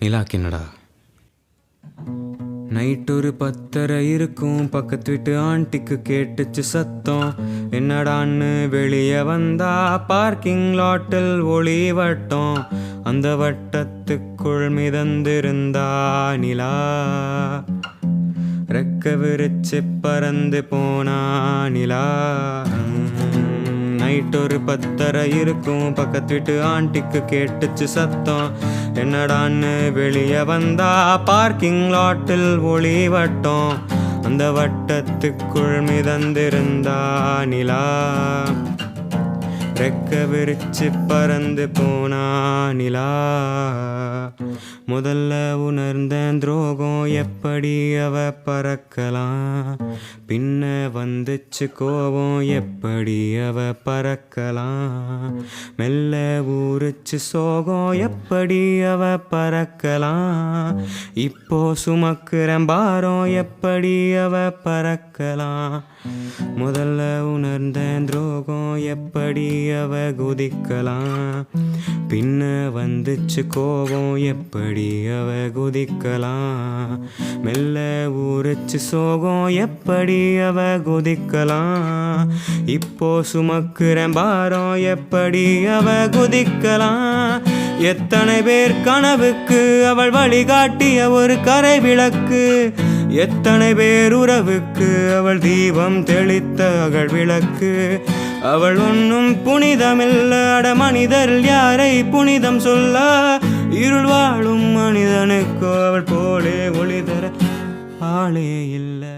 நிலாக்கு என்னடா? நைட் ஒரு பத்தரை இருக்கும். பக்கத்து வீட்டு ஆண்டிக்கு கேட்டுச்சு சத்தம். என்னடான்னு வெளியே வந்தா பார்க்கிங் லாட்டில் ஒளி வட்டம். அந்த வட்டத்துக்குள் மிதந்திருந்தா நிலா. ரெக்க விரிச்சு பறந்து போனா நிலா. நைட் ஒரு பத்தரை இருக்கும். பக்கத்து வீட்டு ஆண்டிக்கு கேட்டுச்சு சத்தம். என்னடான்னு வெளியே வந்தா? பார்க்கிங் லாட்டில் ஒளி வட்டம். அந்த வட்டத்துக்குள் மிதந்திருந்தா நிலா. ரெக்க விரிச்சு பறந்து போனா நிலா. முதல்ல உணர்ந்தேன் துரோகம். எப்படி அவ பறக்கலாம்? பின்ன வந்துச்சு கோபம் எப்படி அவ பறக்கலாம்? மெல்ல உரிச்சு சோகம் எப்படி அவ பறக்கலாம்? இப்போ சுமக்கிற பாரம் எப்படி அவ பறக்கலாம்? முதல்ல உணர்ந்த துரோகம் எப்படி அவ குதிக்கலாம்? பின்ன வந்துச்சு கோபம் எப்படி அவ குதிக்கலாம்? மெல்ல ஊறிச்சு சோகம் எப்படி அவ குதிக்கலாம்? இப்போ சுமக்கிற பாரம் எப்படி அவ குதிக்க இருக்கலாம் எத்தனை பேர் கனவுக்கு அவள் வழிகாட்டிய ஒரு கரை விளக்கு. எத்தனை பேர் உறவுக்கு அவள் தீபம் தெளித்த அகழ் விளக்கு. அவள் ஒன்றும் புனிதமில்ல அட மனிதர் யாரை புனிதம் சொல்ல? இருள் வாழும் மனிதனுக்கோ அவள் போலே ஒளி தர ஆளே இல்லை.